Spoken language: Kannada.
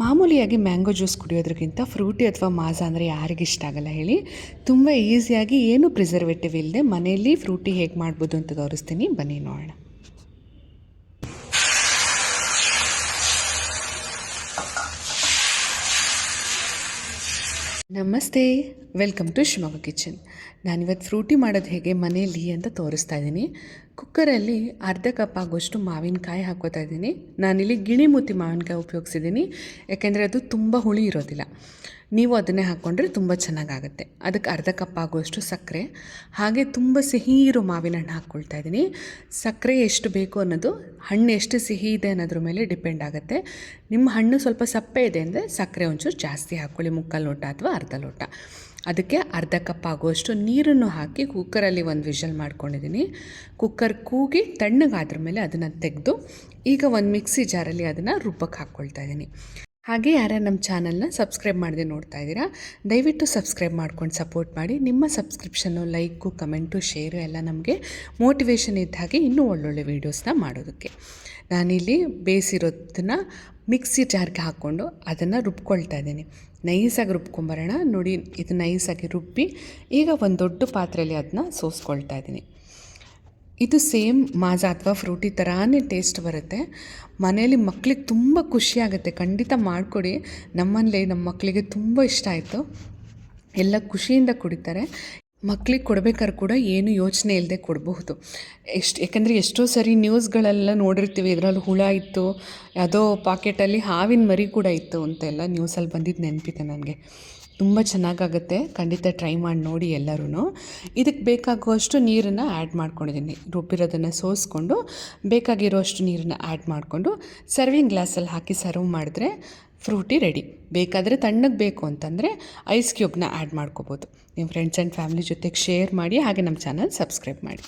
ಮಾಮೂಲಿಯಾಗಿ ಮ್ಯಾಂಗೋ ಜ್ಯೂಸ್ ಕುಡಿಯೋದ್ರಕ್ಕಿಂತ ಫ್ರೂಟಿ ಅಥವಾ ಮಾಜಾ ಅಂದರೆ ಯಾರಿಗೆ ಇಷ್ಟ ಆಗಲ್ಲ ಹೇಳಿ. ತುಂಬ ಈಸಿಯಾಗಿ ಏನು ಪ್ರಿಸರ್ವೇಟಿವ್ ಇಲ್ಲದೆ ಮನೆಯಲ್ಲಿ ಫ್ರೂಟಿ ಹೇಗೆ ಮಾಡ್ಬೋದು ಅಂತ ತೋರಿಸ್ತೀನಿ. ಬನ್ನಿ ನೋಡೋಣ. ನಮಸ್ತೆ. Welcome to Shivamogga kitchen. ನಾನಿವತ್ತು ಫ್ರೂಟಿ ಮಾಡೋದು ಹೇಗೆ ಮನೆಯಲ್ಲಿ ಅಂತ ತೋರಿಸ್ತಾ ಇದ್ದೀನಿ. ಕುಕ್ಕರಲ್ಲಿ ಅರ್ಧ ಕಪ್ ಆಗೋಷ್ಟು ಮಾವಿನಕಾಯಿ ಹಾಕೋತಾ ಇದ್ದೀನಿ. ನಾನಿಲ್ಲಿ ಗಿಣಿಮೂತಿ ಮಾವಿನಕಾಯಿ ಉಪಯೋಗಿಸಿದ್ದೀನಿ. ಯಾಕೆಂದರೆ ಅದು ತುಂಬ ಹುಳಿ ಇರೋದಿಲ್ಲ. ನೀವು ಅದನ್ನೇ ಹಾಕ್ಕೊಂಡ್ರೆ ತುಂಬ ಚೆನ್ನಾಗಾಗುತ್ತೆ. ಅದಕ್ಕೆ ಅರ್ಧ ಕಪ್ ಆಗುವಷ್ಟು ಸಕ್ಕರೆ, ಹಾಗೆ ತುಂಬ ಸಿಹಿ ಇರೋ ಮಾವಿನ ಹಣ್ಣು ಹಾಕ್ಕೊಳ್ತಾ ಇದ್ದೀನಿ. ಸಕ್ಕರೆ ಎಷ್ಟು ಬೇಕು ಅನ್ನೋದು, ಹಣ್ಣು ಎಷ್ಟು ಸಿಹಿ ಇದೆ ಅನ್ನೋದ್ರ ಮೇಲೆ ಡಿಪೆಂಡ್ ಆಗುತ್ತೆ. ನಿಮ್ಮ ಹಣ್ಣು ಸ್ವಲ್ಪ ಸಪ್ಪೆ ಇದೆ ಅಂದರೆ ಸಕ್ಕರೆ ಒಂಚೂರು ಜಾಸ್ತಿ ಹಾಕ್ಕೊಳ್ಳಿ, ಮುಕ್ಕಾಲು ಲೋಟ ಅಥವಾ ಅರ್ಧ ಲೋಟ. ಅದಕ್ಕೆ ಅರ್ಧ ಕಪ್ ಆಗುವಷ್ಟು ನೀರನ್ನು ಹಾಕಿ ಕುಕ್ಕರಲ್ಲಿ ಒಂದು ವಿಷಲ್ ಮಾಡ್ಕೊಂಡಿದ್ದೀನಿ. ಕುಕ್ಕರ್ ಕೂಗಿ ತಣ್ಣಗಾದ್ರ ಮೇಲೆ ಅದನ್ನು ತೆಗೆದು, ಈಗ ಒಂದು ಮಿಕ್ಸಿ ಜಾರಲ್ಲಿ ಅದನ್ನು ರುಬ್ಬಕ್ಕೆ ಹಾಕ್ಕೊಳ್ತಾ ಇದ್ದೀನಿ. ಹಾಗೆ ಯಾರ್ಯಾರು ನಮ್ಮ ಚಾನಲ್ನ ಸಬ್ಸ್ಕ್ರೈಬ್ ಮಾಡದೆ ನೋಡ್ತಾ ಇದ್ದೀರಾ, ದಯವಿಟ್ಟು ಸಬ್ಸ್ಕ್ರೈಬ್ ಮಾಡ್ಕೊಂಡು ಸಪೋರ್ಟ್ ಮಾಡಿ. ನಿಮ್ಮ ಸಬ್ಸ್ಕ್ರಿಪ್ಷನ್ನು ಲೈಕು, ಕಮೆಂಟು, ಶೇರು ಎಲ್ಲ ನಮಗೆ ಮೋಟಿವೇಶನ್ ಇದ್ದ ಹಾಗೆ ಇನ್ನೂ ಒಳ್ಳೊಳ್ಳೆ ವೀಡಿಯೋಸ್ನ ಮಾಡೋದಕ್ಕೆ. ನಾನಿಲ್ಲಿ ಬೇಯಿಸಿರೋದನ್ನ ಮಿಕ್ಸಿ ಜಾರ್ಗೆ ಹಾಕ್ಕೊಂಡು ಅದನ್ನು ರುಬ್ಕೊಳ್ತಾ ಇದ್ದೀನಿ. ನೈಸಾಗಿ ರುಬ್ಕೊಂಬರೋಣ. ನೋಡಿ, ಇದು ನೈಸಾಗಿ ರುಬ್ಬಿ ಈಗ ಒಂದು ದೊಡ್ಡ ಪಾತ್ರೆಯಲ್ಲಿ ಅದನ್ನ ಸೋಸ್ಕೊಳ್ತಾ ಇದ್ದೀನಿ. ಇದು ಸೇಮ್ ಮಾಜಾ ಅಥವಾ ಫ್ರೂಟಿ ಥರಾನೇ ಟೇಸ್ಟ್ ಬರುತ್ತೆ. ಮನೆಯಲ್ಲಿ ಮಕ್ಕಳಿಗೆ ತುಂಬ ಖುಷಿಯಾಗುತ್ತೆ ಖಂಡಿತ ಮಾಡಿಕೊಡಿ. ನಮ್ಮಲ್ಲಿ ನಮ್ಮ ಮಕ್ಕಳಿಗೆ ತುಂಬ ಇಷ್ಟ ಆಯಿತು. ಎಲ್ಲ ಖುಷಿಯಿಂದ ಕುಡಿತಾರೆ. ಮಕ್ಳಿಗೆ ಕೊಡ್ಬೇಕಾದ್ರೆ ಕೂಡ ಏನು ಯೋಚನೆ ಇಲ್ಲದೆ ಕೊಡಬಹುದು. ಎಷ್ಟು, ಯಾಕಂದರೆ ಎಷ್ಟೋ ಸರಿ ನ್ಯೂಸ್ಗಳೆಲ್ಲ ನೋಡಿರ್ತೀವಿ. ಇದರಲ್ಲಿ ಹುಳ ಇತ್ತು. ಯಾವುದೋ ಪಾಕೆಟಲ್ಲಿ ಹಾವಿನ ಮರಿ ಕೂಡ ಇತ್ತು ಅಂತೆಲ್ಲ ನ್ಯೂಸಲ್ಲಿ ಬಂದಿದ್ದು ನೆನಪಿದೆ ನನಗೆ. ತುಂಬ ಚೆನ್ನಾಗಾಗುತ್ತೆ. ಖಂಡಿತ ಟ್ರೈ ಮಾಡಿ ನೋಡಿ ಎಲ್ಲರೂ ಇದಕ್ಕೆ ಬೇಕಾಗುವಷ್ಟು ನೀರನ್ನು ಆ್ಯಡ್ ಮಾಡ್ಕೊಂಡಿದ್ದೀನಿ. ರುಬ್ಬಿರೋದನ್ನು ಸೋಸ್ಕೊಂಡು ಬೇಕಾಗಿರೋಷ್ಟು ನೀರನ್ನು ಆ್ಯಡ್ ಮಾಡಿಕೊಂಡು ಸರ್ವಿಂಗ್ ಗ್ಲಾಸಲ್ಲಿ ಹಾಕಿ ಸರ್ವ್ ಮಾಡಿದ್ರೆ ಫ್ರೂಟಿ ರೆಡಿ ಬೇಕಾದರೆ ತಣ್ಣಗೆ ಬೇಕು ಅಂತಂದರೆ ಐಸ್ ಕ್ಯೂಬ್ನ ಆ್ಯಡ್ ಮಾಡ್ಕೋಬೋದು. ನಿಮ್ಮ ಫ್ರೆಂಡ್ಸ್ ಆ್ಯಂಡ್ ಫ್ಯಾಮಿಲಿ ಜೊತೆಗೆ ಶೇರ್ ಮಾಡಿ ಹಾಗೆ ನಮ್ಮ ಚಾನಲ್ ಸಬ್ಸ್ಕ್ರೈಬ್ ಮಾಡಿ.